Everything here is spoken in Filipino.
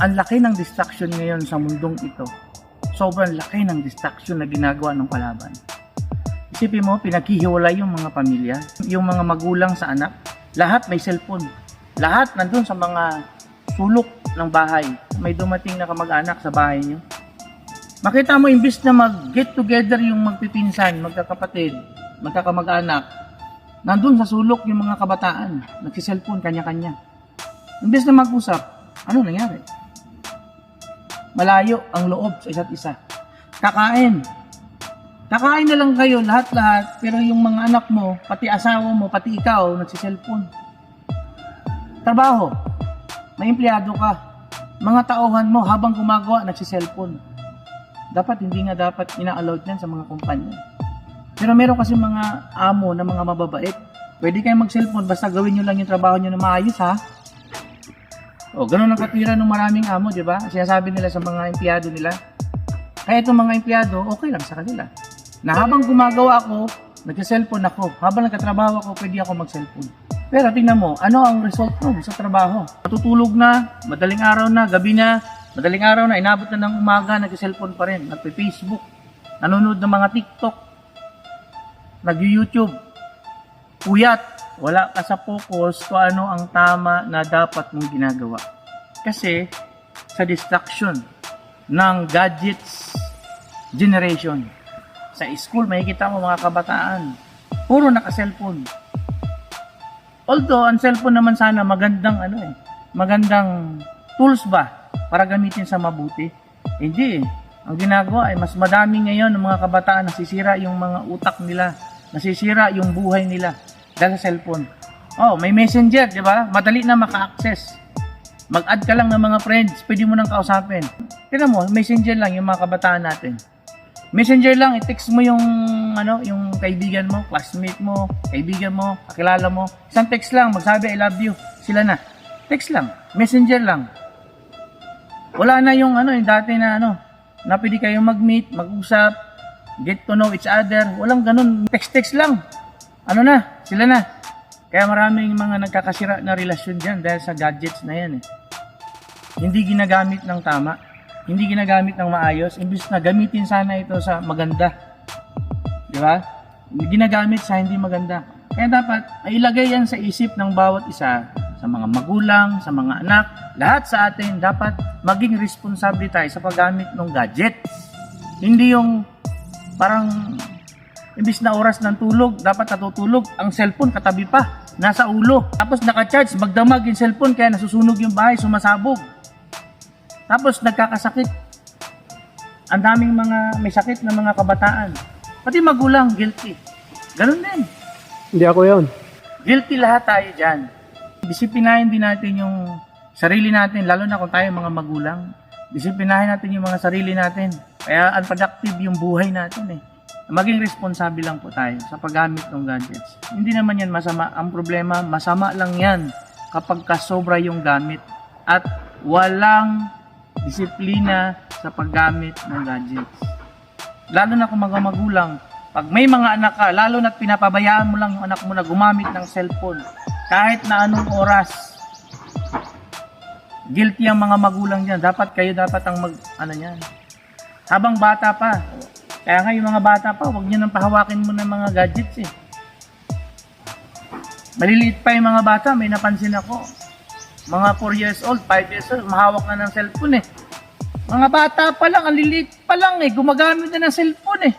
ang laki ng distraction ngayon sa mundong ito. Sobrang laki ng distraction na ginagawa ng kalaban. Isipin mo, pinaghihiwalay yung mga pamilya, yung mga magulang sa anak, lahat may cellphone. Lahat nandun sa mga sulok ng bahay. May dumating na kamag-anak sa bahay niyo. Makita mo, imbis na mag-get together yung magpipinsan, magkakapatid, magkakamag-anak, nandun sa sulok yung mga kabataan, nagsiselfone kanya-kanya. Imbes na mag-usap, ano nangyari? Malayo ang loob sa isa't isa. Kakain. Kakain na lang kayo lahat-lahat, pero yung mga anak mo, pati asawa mo, pati ikaw, nagsiselfone. Trabaho. May empleyado ka. Mga tauhan mo habang gumagawa, nagsiselfone. Dapat hindi nga dapat ina-allowed yan sa mga kumpanya. Pero meron kasi mga amo na mga mababait. Pwede kayong mag-cellphone basta gawin nyo lang yung trabaho nyo na maayos ha. O, ganun ang katwiran ng maraming amo, di ba? Sinasabi nila sa mga empleyado nila. Kaya itong mga empleyado, okay lang sa kanila. Na habang gumagawa ako, nag-cellphone ako. Habang nagkatrabaho ako, pwede ako mag-cellphone. Pero tingnan mo, ano ang result nun sa trabaho? Matutulog na, madaling araw na, gabi na, madaling araw na, inabot na ng umaga, nag-cellphone pa rin, nagpe-Facebook, nanonood ng mga TikTok, nag-YouTube, puyat, wala ka sa focus kung ano ang tama na dapat mong ginagawa. Kasi sa distraction ng gadgets generation, sa school makikita mo mga kabataan, puro naka-cellphone. Although ang cellphone naman sana magandang ano eh, magandang tools ba para gamitin sa mabuti? Hindi eh. Ang ginagawa ay mas madami ngayon ng mga kabataan nasisira yung mga utak nila, nasisira yung buhay nila dahil sa cellphone. Oh, may messenger, di ba? Madali na maka-access. Mag-add ka lang ng mga friends, pwede mo nang kausapin. Tignan mo, messenger lang yung mga kabataan natin. Messenger lang, i-text mo yung ano, yung kaibigan mo, classmate mo, kaibigan mo, kakilala mo. Isang text lang, magsabi I love you, sila na. Text lang, messenger lang. Wala na yung ano, yung dati na ano, na pwede kayong mag-meet, mag-usap, get to know each other. Walang ganun, text-text lang. Ano na, sila na. Kaya maraming mga nagkakasira na relasyon dyan dahil sa gadgets na yan eh. Hindi ginagamit ng tama, hindi ginagamit ng maayos, imbis na gamitin sana ito sa maganda. Di ba? Ginagamit sa hindi maganda. Kaya dapat mailagay yan sa isip ng bawat isa, sa mga magulang, sa mga anak, lahat sa atin dapat maging responsable tayo sa paggamit ng gadgets. Hindi yung parang imbis na oras ng tulog, dapat natutulog, ang cellphone katabi pa, nasa ulo. Tapos naka-charge, magdamag yung cellphone kaya nasusunog yung bahay, sumasabog. Tapos nagkakasakit. Ang daming mga may sakit na mga kabataan. Pati magulang, guilty. Ganun din. Hindi ako yon. Guilty lahat tayo dyan. Disiplinahin din natin yung sarili natin, lalo na kung tayo mga magulang. Disiplinahin natin yung mga sarili natin. Kaya unproductive yung buhay natin eh. Maging responsable lang po tayo sa paggamit ng gadgets. Hindi naman yan masama. Ang problema, masama lang yan kapag kasobra yung gamit at walang disiplina sa paggamit ng gadgets. Lalo na kung mga magulang, pag may mga anak ka, lalo na't pinapabayaan mo lang yung anak mo na gumamit ng cellphone, kahit na anong oras, guilty ang mga magulang dyan. Dapat kayo dapat ang mag, ano yan, habang bata pa. Kaya nga yung mga bata pa, huwag nyo nang pahawakin mo ng mga gadgets eh. Maliliit pa yung mga bata, may napansin ako. Mga 4 years old, 5 years old, mahawak na ng cellphone eh. Mga bata pa lang, ang liliit pa lang eh, gumagamit na ng cellphone eh.